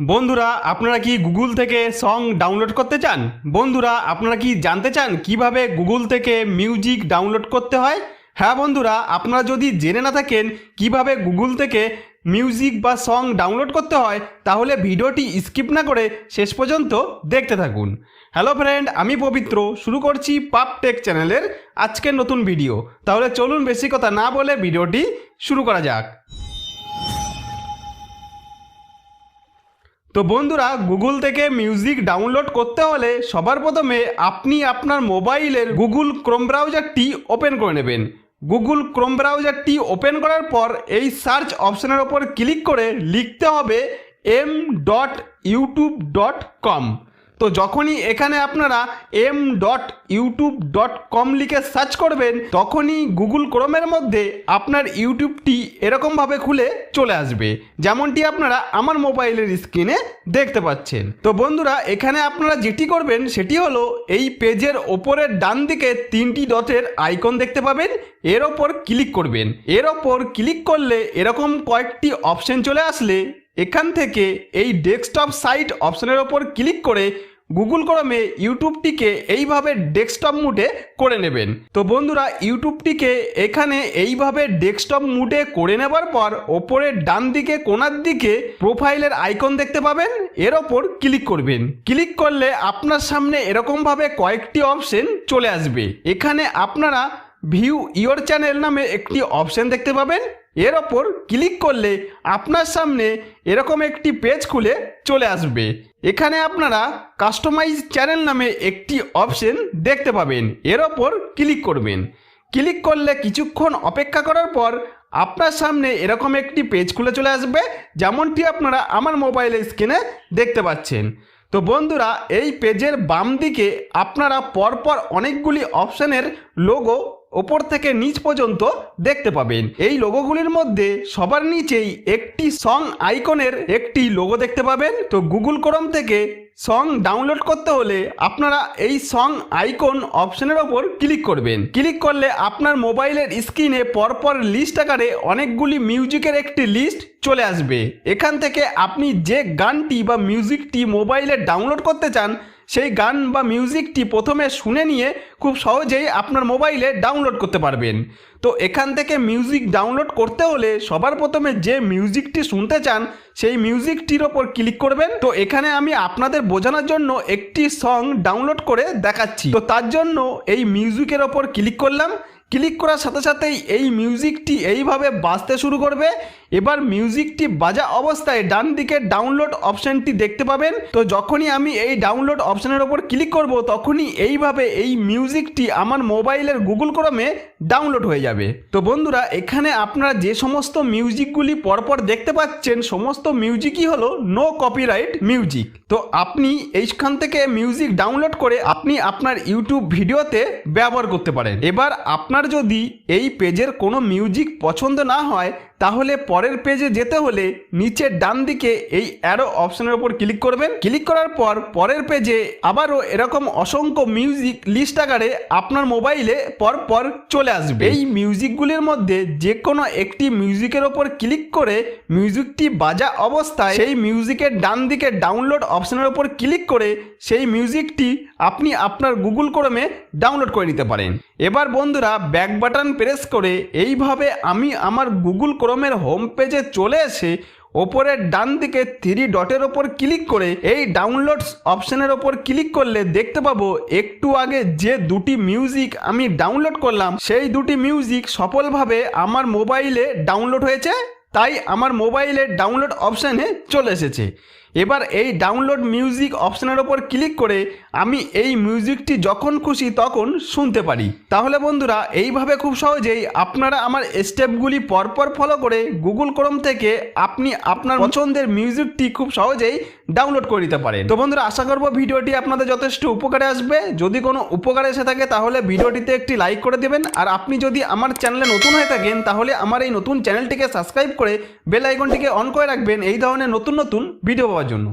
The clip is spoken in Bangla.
বন্ধুরা, আপনারা কি গুগল থেকে সং ডাউনলোড করতে চান? বন্ধুরা, আপনারা কি জানতে চান কীভাবে গুগল থেকে মিউজিক ডাউনলোড করতে হয়? হ্যাঁ বন্ধুরা, আপনারা যদি জেনে না থাকেন কীভাবে গুগল থেকে মিউজিক বা সং ডাউনলোড করতে হয়, তাহলে ভিডিওটি স্কিপ না করে শেষ পর্যন্ত দেখতে থাকুন। হ্যালো ফ্রেন্ড আমি পবিত্র। শুরু করছি পাপ টেক চ্যানেলের আজকের নতুন ভিডিও তাহলে চলুন বেশি কথা না বলে ভিডিওটি শুরু করা যাক। তো বন্ধুরা, গুগল থেকে মিউজিক ডাউনলোড করতে হলে সবার প্রথমে আপনি আপনার মোবাইলের গুগল ক্রোম ব্রাউজারটি ওপেন করে নেবেন। গুগল ক্রোম ব্রাউজারটি ওপেন করার পর এই সার্চ অপশনের ওপর ক্লিক করে লিখতে হবে M dot YouTube dot com তো যখনই এখানে আপনারা M dot YouTube dot com লিখে সার্চ করবেন, তখনই গুগল ক্রোমের মধ্যে আপনার ইউটিউবটি এরকমভাবে খুলে চলে আসবে, যেমনটি আপনারা আমার মোবাইলের স্ক্রিনে দেখতে পাচ্ছেন। তো বন্ধুরা, এখানে আপনারা যেটি করবেন, সেটি হলো এই পেজের ওপরের ডান দিকে তিনটি ডটের আইকন দেখতে পাবেন, এর ওপর ক্লিক করবেন। এর ওপর ক্লিক করলে এরকম কয়েকটি অপশন চলে আসলে, এখান থেকে এই ডেস্কটপ সাইট অপশনের ওপর ক্লিক করে গুগল ক্রমে ইউটিউবটিকে এইভাবে ডেস্কটপ মুডে করে নেবেন। তো বন্ধুরা ইউটিউবটিকে এখানে এইভাবে ডেস্কটপ মুডে করে নেবার পর ওপরের ডান দিকে কোনার দিকে প্রোফাইলের আইকন দেখতে পাবেন। এর ওপর ক্লিক করবেন। ক্লিক করলে আপনার সামনে এরকমভাবে কয়েকটি অপশন চলে আসবে। এখানে আপনারা ভিউ ইয়োর চ্যানেল নামে একটি অপশন দেখতে পাবেন। এর ওপর ক্লিক করলে আপনার সামনে এরকম একটি পেজ খুলে চলে আসবে। এখানে আপনারা কাস্টমাইজ চ্যানেল নামে একটি অপশন দেখতে পাবেন। এর ওপর ক্লিক করবেন। ক্লিক করলে কিছুক্ষণ অপেক্ষা করার পর আপনার সামনে এরকম একটি পেজ খুলে চলে আসবে, যেমনটি আপনারা আমার মোবাইলের স্ক্রিনে দেখতে পাচ্ছেন। তো বন্ধুরা, এই পেজের বাম দিকে আপনারা পরপর অনেকগুলি অপশানের লোগো ওপর থেকে নিচ পর্যন্ত দেখতে পাবেন। এই লোগোগুলির মধ্যে সবার নিচেই একটি সং আইকনের একটি লোগো দেখতে পাবেন। তো গুগল ক্রোম থেকে সং ডাউনলোড করতে হলে আপনারা এই সং আইকন অপশনের ওপর ক্লিক করবেন। ক্লিক করলে আপনার মোবাইলের স্ক্রিনে পরপর লিস্ট আকারে অনেকগুলি মিউজিকের একটি লিস্ট চলে আসবে। এখান থেকে আপনি যে গানটি বা মিউজিকটি মোবাইলে ডাউনলোড করতে চান, সেই গান বা মিউজিকটি প্রথমে শুনে নিয়ে খুব সহজেই আপনার মোবাইলে ডাউনলোড করতে পারবেন। তো এখান থেকে মিউজিক ডাউনলোড করতে হলে সবার প্রথমে যে মিউজিকটি শুনতে চান, সেই মিউজিকটির ওপর ক্লিক করবেন। তো এখানে আমি আপনাদের বোঝানোর জন্য একটি সং ডাউনলোড করে দেখাচ্ছি। তো তার জন্য এই মিউজিকের ওপর ক্লিক করলাম। ক্লিক করার সাথে সাথেই এই মিউজিকটি এইভাবে বাঁচতে শুরু করবে। এবার মিউজিকটি বাজা অবস্থায় ডান দিকে ডাউনলোড অপশানটি দেখতে পাবেন। তো যখনই আমি এই ডাউনলোড অপশানের ওপর ক্লিক করব, তখনই এইভাবে এই মিউজিকটি আমার মোবাইলের গুগল ক্রমে ডাউনলোড হয়ে যাবে। তো বন্ধুরা, এখানে আপনারা যে সমস্ত মিউজিকগুলি পরপর দেখতে পাচ্ছেন, সমস্ত মিউজিকই হলো নো কপিরাইট মিউজিক তো আপনি এইখান থেকে মিউজিক ডাউনলোড করে আপনি আপনার ইউটিউব ভিডিওতে ব্যবহার করতে পারেন। এবার আপনার যদি এই পেজের কোনো মিউজিক পছন্দ না হয় তাহলে পরের পেজে যেতে হলে নিচের ডান দিকে এই অ্যারো অপশনের উপর ক্লিক করবেন। ক্লিক করার পর পরের পেজে আবারও এরকম অসংখ্য মিউজিক লিস্ট আকারে আপনার মোবাইলে পর পর চলে আসবে। এই মিউজিকগুলির মধ্যে যে কোনো একটি মিউজিকের ওপর ক্লিক করে মিউজিকটি বাজা অবস্থায় সেই মিউজিকের ডান দিকে ডাউনলোড অপশনের ওপর ক্লিক করে সেই মিউজিকটি আপনি আপনার গুগল ক্রমে ডাউনলোড করে নিতে পারেন। এবার বন্ধুরা ব্যাক বাটন প্রেস করে এইভাবে আমি আমার গুগল ক্রোমের হোম পেজে চলে এসে ওপরের ডান দিকে থ্রি ডটের ওপর ক্লিক করে এই ডাউনলোডস অপশনের ওপর ক্লিক করলে দেখতে পাবো একটু আগে যে দুটি মিউজিক আমি ডাউনলোড করলাম, সেই দুটি মিউজিক সফলভাবে আমার মোবাইলে ডাউনলোড হয়েছে, তাই আমার মোবাইলে ডাউনলোড অপশানে চলে এসেছে। এবার এই ডাউনলোড মিউজিক অপশনের ওপর ক্লিক করে আমি এই মিউজিকটি যখন খুশি তখন শুনতে পারি। তাহলে বন্ধুরা, এইভাবে খুব সহজেই আপনারা আমার স্টেপগুলি পরপর ফলো করে গুগল ক্রোম থেকে আপনি আপনার পছন্দের মিউজিকটি খুব সহজেই ডাউনলোড করে নিতে পারেন। তো বন্ধুরা, আশা করব ভিডিওটি আপনাদের যথেষ্ট উপকারে আসবে। যদি কোনো উপকারে এসে থাকে তাহলে ভিডিওটিতে একটি লাইক করে দেবেন। আর আপনি যদি আমার চ্যানেলে নতুন হয়ে থাকেন তাহলে আমার এই নতুন চ্যানেলটিকে সাবস্ক্রাইব করে বেল আইকনটিকে অন করে রাখবেন। এই ধরনের নতুন নতুন ভিডিও পাওয়ার জন্য।